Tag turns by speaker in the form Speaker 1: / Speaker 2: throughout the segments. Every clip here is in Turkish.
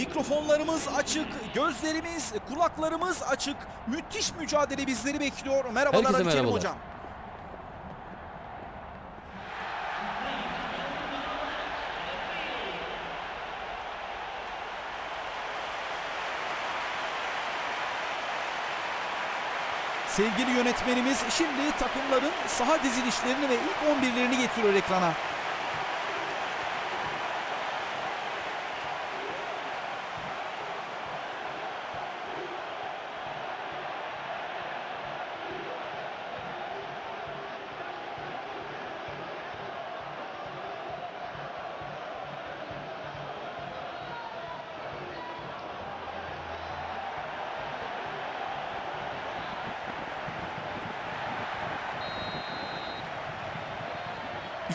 Speaker 1: Mikrofonlarımız açık, gözlerimiz, kulaklarımız açık. Müthiş mücadele bizleri bekliyor. Merhabalar
Speaker 2: Herkese
Speaker 1: Ali Kerim
Speaker 2: merhabalar.
Speaker 1: Hocam. Sevgili yönetmenimiz şimdi takımların saha dizilişlerini ve ilk 11'lerini getiriyor ekrana.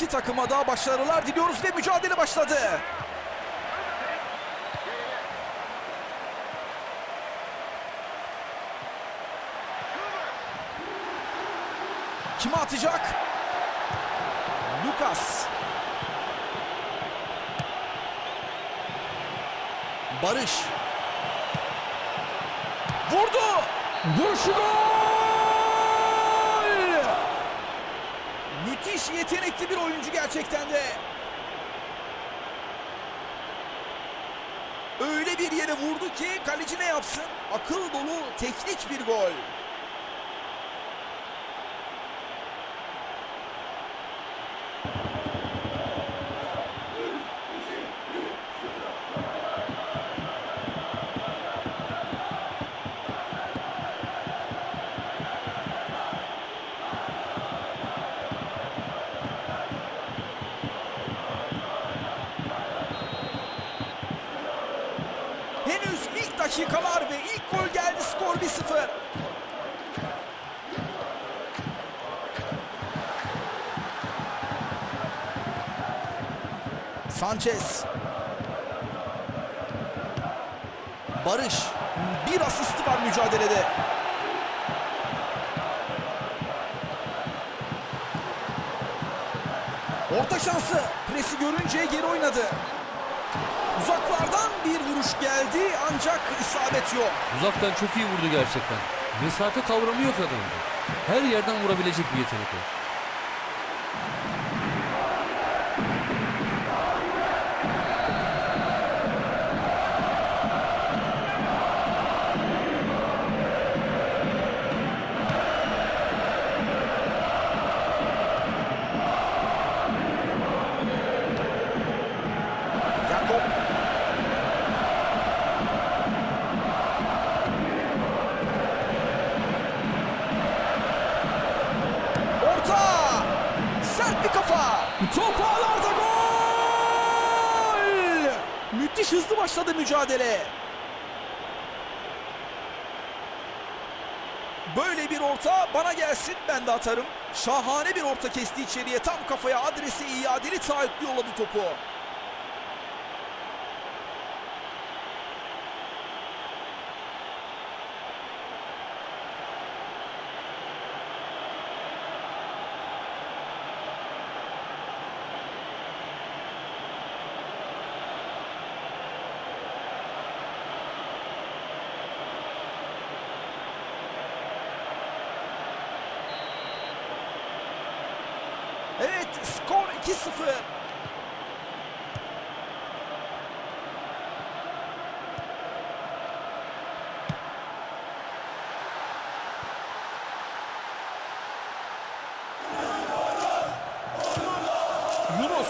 Speaker 1: İki takıma da başarılar diliyoruz ve mücadele başladı. Kime atacak? Lucas. Barış. Vurdu. Vuruşu gol! Müthiş yetenekli bir oyuncu gerçekten de. Öyle bir yere vurdu ki kaleci ne yapsın? Akıl dolu teknik bir gol. Henüz ilk dakikalar ve ilk gol geldi skor 1-0. Sanchez. Barış. Bir asisti var mücadelede. Orta şansı. Presi görünce geri oynadı. Uzaklardan bir vuruş geldi ancak isabet yok.
Speaker 2: Uzaktan çok iyi vurdu gerçekten. Mesafe kavramı yok adamın. Her yerden vurabilecek bir yetenek o.
Speaker 1: Şahane bir orta kesti içeriye tam kafaya adresi iadeli taahhütlü yolladı topu. Evet skor 2-0. Yunus.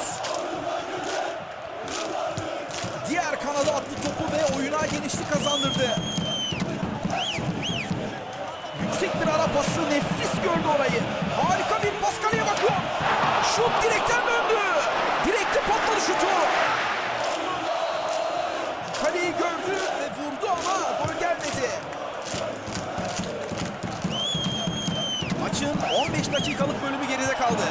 Speaker 1: Diğer kanada attı topu ve oyuna genişlik kazandırdı. Yüksek bir ara pası nefis gördü orayı. Harika bir pas kaleye bakıyor. Şut direkten döndü. Direkte patladı şutu. Kaleyi gördü ve vurdu ama gol gelmedi. Maçın 15 dakikalık bölümü geride kaldı.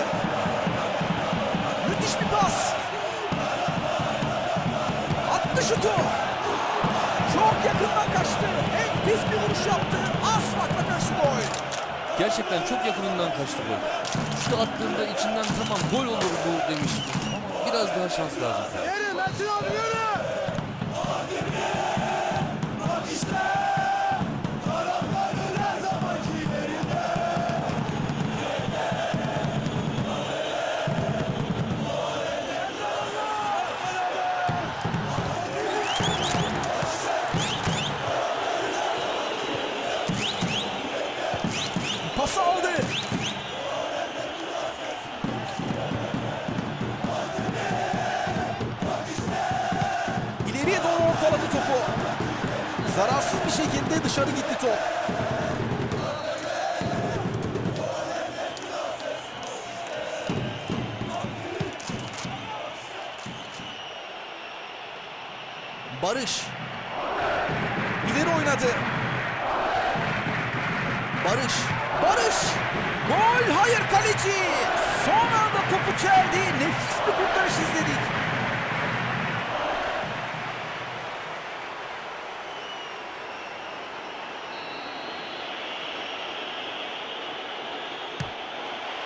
Speaker 1: Şutu. Çok yakından kaçtı. Enfes bir vuruş yaptı. Az farkla kaçtı gol.
Speaker 2: Gerçekten çok yakınından kaçtı gol. Şutu attığında içinden tamam gol olur bu demiştim. Ama biraz daha şans lazım.
Speaker 3: Yürü Metin abi yürü.
Speaker 1: Zararsız bir şekilde dışarı gitti top. Barış. İleri oynadı. Barış. Barış. Gol. Hayır kaleci. Son anda topu çeldi. Nefis bir kurtarış izledik.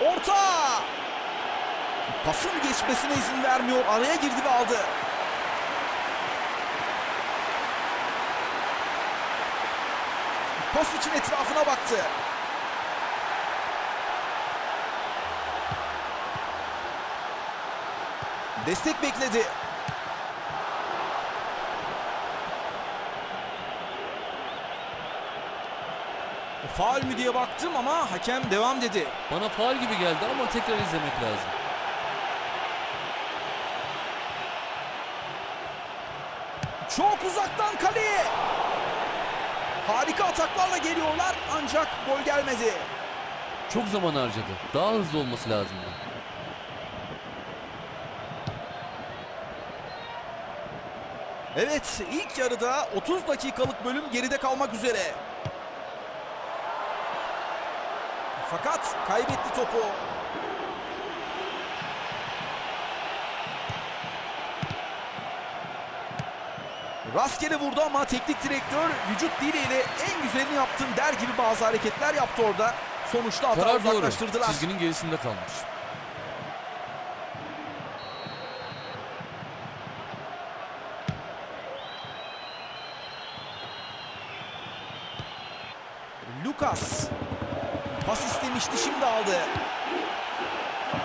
Speaker 1: Orta. Pasın geçmesine izin vermiyor. Araya girdi ve aldı. Pas için etrafına baktı. Destek bekledi. Faul mü diye baktım ama hakem devam dedi.
Speaker 2: Bana faal gibi geldi ama tekrar izlemek lazım.
Speaker 1: Çok uzaktan kaleye. Harika ataklarla geliyorlar ancak gol gelmedi.
Speaker 2: Çok zaman harcadı. Daha hızlı olması lazımdı.
Speaker 1: Evet ilk yarıda 30 dakikalık bölüm geride kalmak üzere. Fakat kaybetti topu. Rastgele vurdu ama teknik direktör vücut diliyle en güzelini yaptım der gibi bazı hareketler yaptı orada. Sonuçta hata
Speaker 2: Karar doğru.
Speaker 1: uzaklaştırdılar.
Speaker 2: Çizginin gerisinde kalmış.
Speaker 1: Lucas. Pas istemişti şimdi aldı.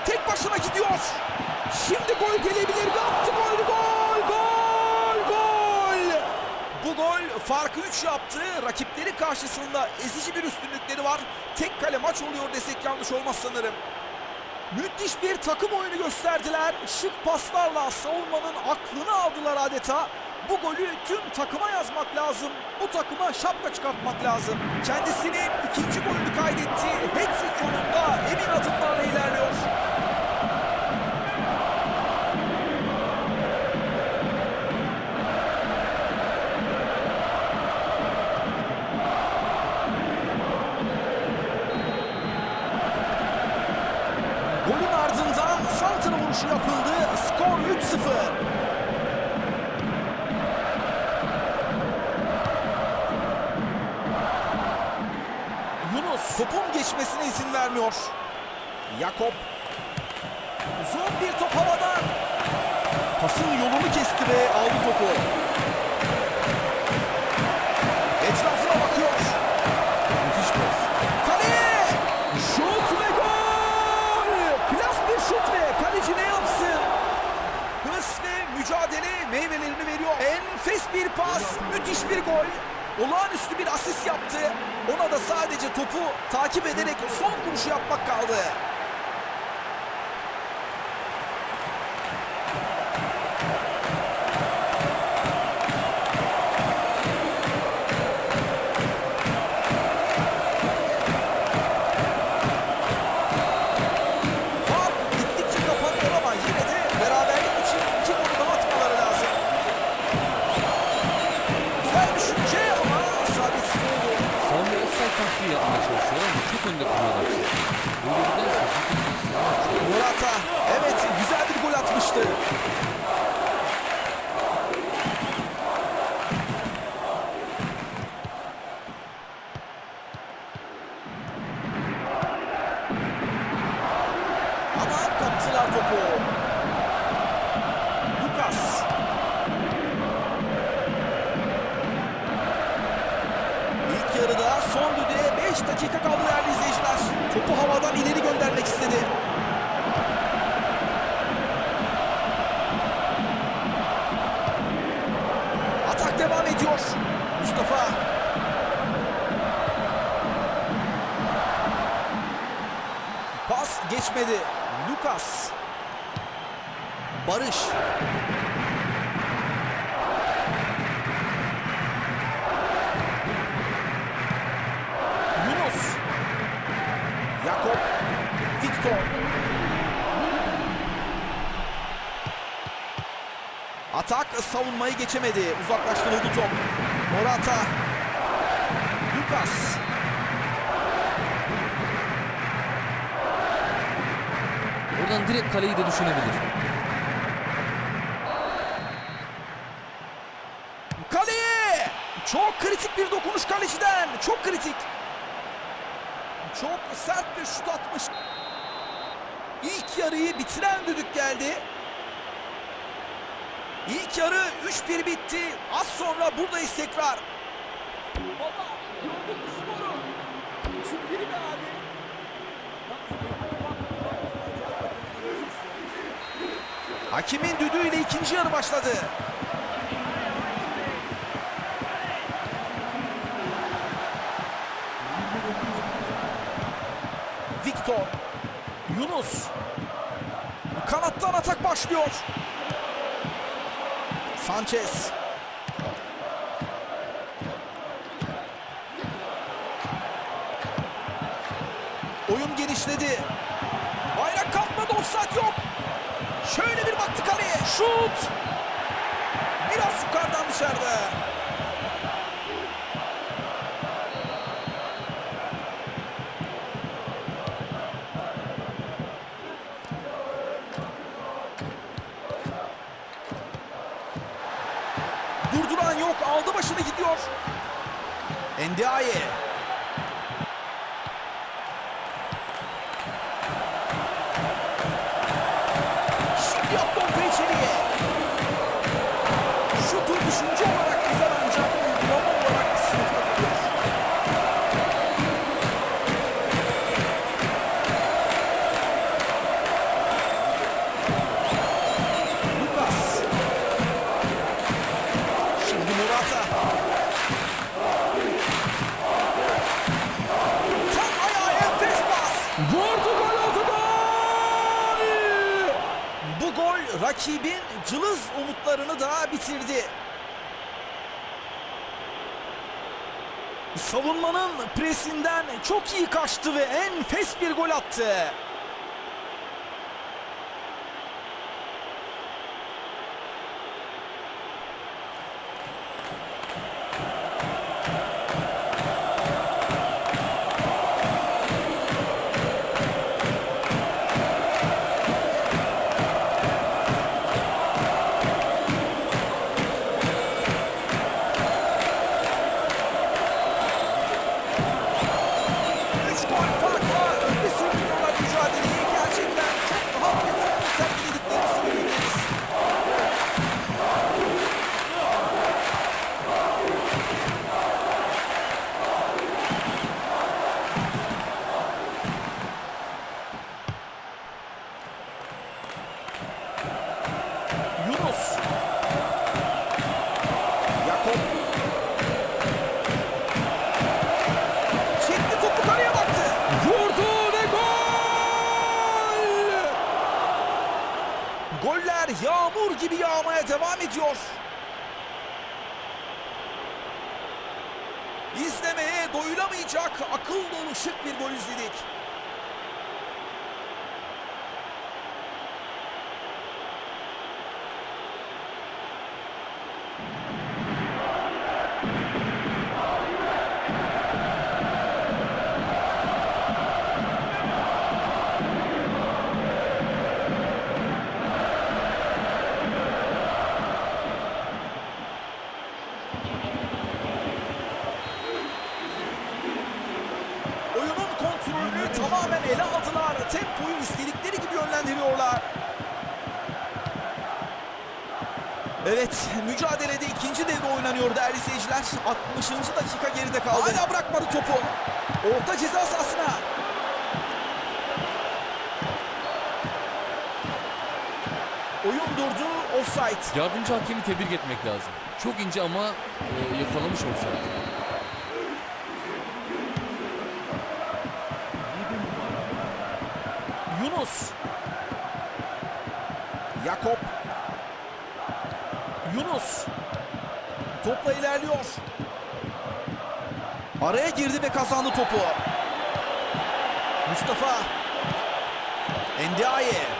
Speaker 1: Tek başına gidiyor. Şimdi gol gelebilir? Attı gol, gol, gol, gol farkı 3 yaptı. Rakipleri karşısında ezici bir üstünlükleri var. Tek kale maç oluyor desek yanlış olmaz sanırım. Müthiş bir takım oyunu gösterdiler. Şık paslarla savunmanın aklını aldılar adeta. Bu golü tüm takıma yazmak lazım. Bu takıma şapka çıkartmak lazım. Kendisinin ikinci golünü kaydetti. Hat-trick emin adımlarla ilerliyor. Santra vuruşu yapıldı. Skor 3-0. Yunus topun geçmesine izin vermiyor. Yakup uzun bir top havadan. Pasın yolunu kesti ve aldı topu. Bir pas, müthiş bir gol. Olağanüstü bir asist yaptı. Ona da sadece topu takip ederek son vuruşu yapmak kaldı. Barış. Yunus. Jakob. Victor. Atak savunmayı geçemedi. Uzaklaştırıldı top. Morata. Lucas.
Speaker 2: Oradan direkt kaleyi de düşünebilir.
Speaker 1: Kaleye! Çok kritik bir dokunuş kaleciden. Çok kritik. Çok sert bir şut atmış. İlk yarıyı bitiren düdük geldi. İlk yarı 3-1 bitti. Az sonra buradayız tekrar. Baba, gördün mü skoru? 3-1 be abi. Hakimin düdüğüyle ikinci yarı başladı. Victor. Yunus. Kanattan atak başlıyor. Sanchez. Oyun genişledi. Bayrak kalkmadı offside yok. Şöyle bir baktı kaleye. Şut. Biraz yukarıdan dışarıda. Endiaye. Gol attı. Evet, mücadelede ikinci devre oynanıyor değerli seyirciler. 60. dakika geride kaldı. Hala bırakmadı topu. Orta ceza sahasına. Oyun durdu, offside.
Speaker 2: Yardımcı hakemi tebrik etmek lazım. Çok ince ama e, yakalamış olsaydı.
Speaker 1: Yunus. Topla ilerliyor. Araya girdi ve kazandı topu. Mustafa. Endiaye.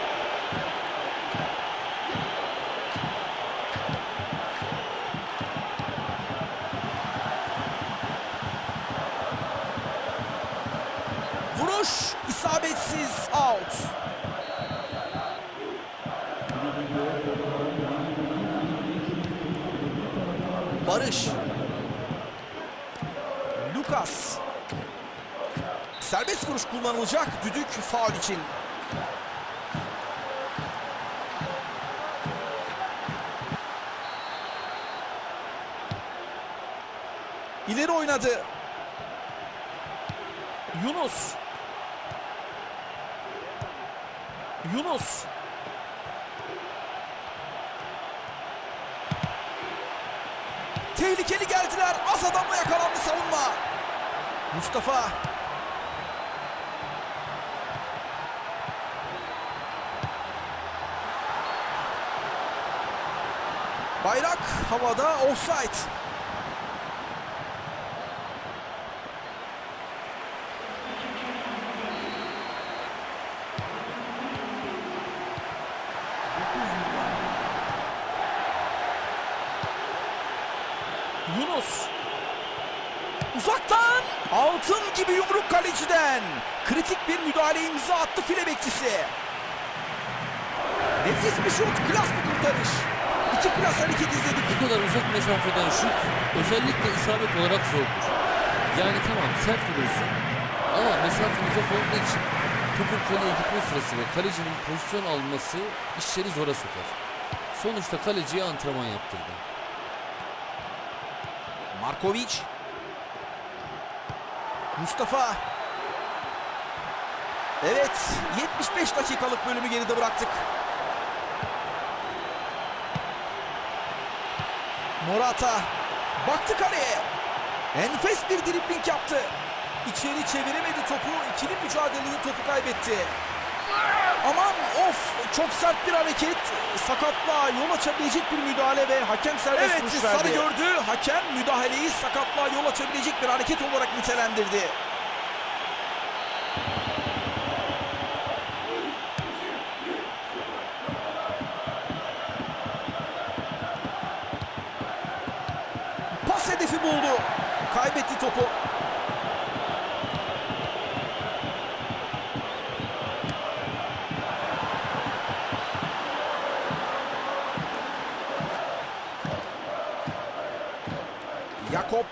Speaker 1: Lucas. Serbest vuruş kullanılacak düdük faul için. İleri oynadı. Yunus. Yunus. Mustafa. Bayrak havada offside. Yunus. Uzaktan altın gibi yumruk kaleciden. Kritik bir müdahale imza attı file bekçisi. Nefis bir şut, klas bir kurtarış. İki klas hareket izledik.
Speaker 2: Bu kadar uzak mesafeden şut özellikle isabet olarak zordur. Yani tamam sert vurursun ama mesafe uzak olduğu için topun kaleye gitme sırası ve kalecinin pozisyon alması işleri zora sokar. Sonuçta kaleciye antrenman yaptırdı.
Speaker 1: Markovic. Mustafa. Evet, 75 dakikalık bölümü geride bıraktık. Morata. Baktı kaleye. Enfes bir dribling yaptı. İçeri çeviremedi topu. İkili mücadelede topu kaybetti. Aman of çok sert bir hareket. Sakatlığa yol açabilecek bir müdahale ve hakem serbest
Speaker 3: Evet,
Speaker 1: vuruş
Speaker 3: sarı
Speaker 1: verdi. gördü. Hakem müdahaleyi sakatlığa yol açabilecek bir hareket olarak nitelendirdi. Pas hedefi buldu. Kaybetti topu. Yakup.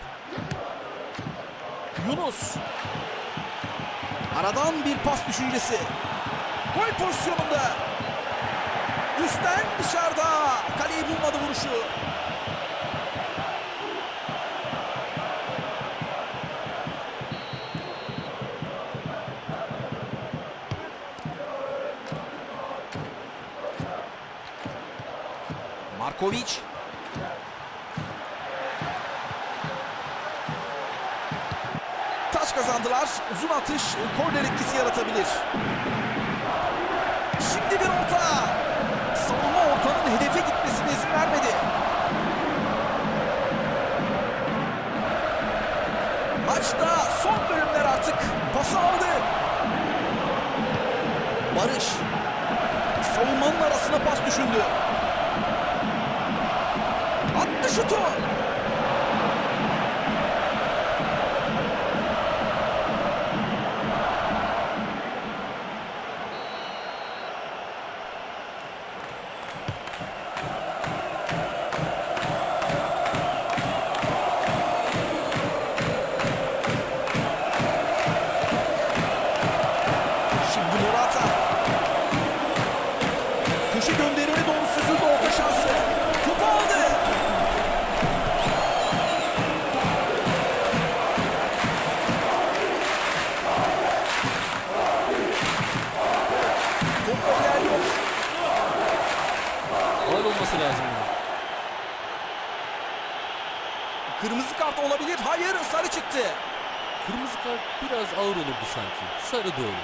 Speaker 1: Yunus. Aradan bir pas düşüncesi. Gol pozisyonunda. Markovic. Taç kazandılar. Uzun atış korner etkisi yaratabilir. Şimdi bir orta. Savunma ortanın hedefe gitmesine izin vermedi. Maçta son bölümler artık. Pası aldı. Barış. Savunmanın arasına pas düşündü. Attı şutu. Kırmızı kart olabilir. Hayır sarı çıktı.
Speaker 2: Kırmızı kart biraz ağır olurdu sanki. Sarı doğru.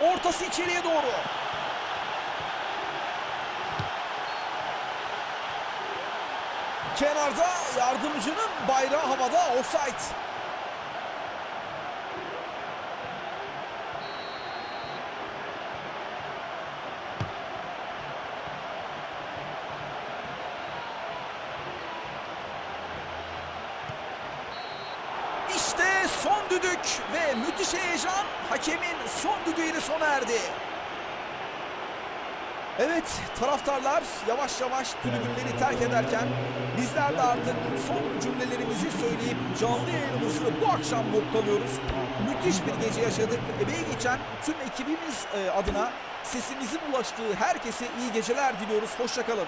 Speaker 1: Ortası içeriye doğru. Kenarda yardımcının bayrağı havada offside. Son düdük ve müthiş heyecan hakemin son düdüğüyle sona erdi. Evet taraftarlar yavaş yavaş tribünleri terk ederken bizler de artık son cümlelerimizi söyleyip canlı yayınımızı bu akşam noktalıyoruz. Müthiş bir gece yaşadık. Emeği geçen tüm ekibimiz e, adına sesimizin ulaştığı herkese iyi geceler diliyoruz. Hoşçakalın.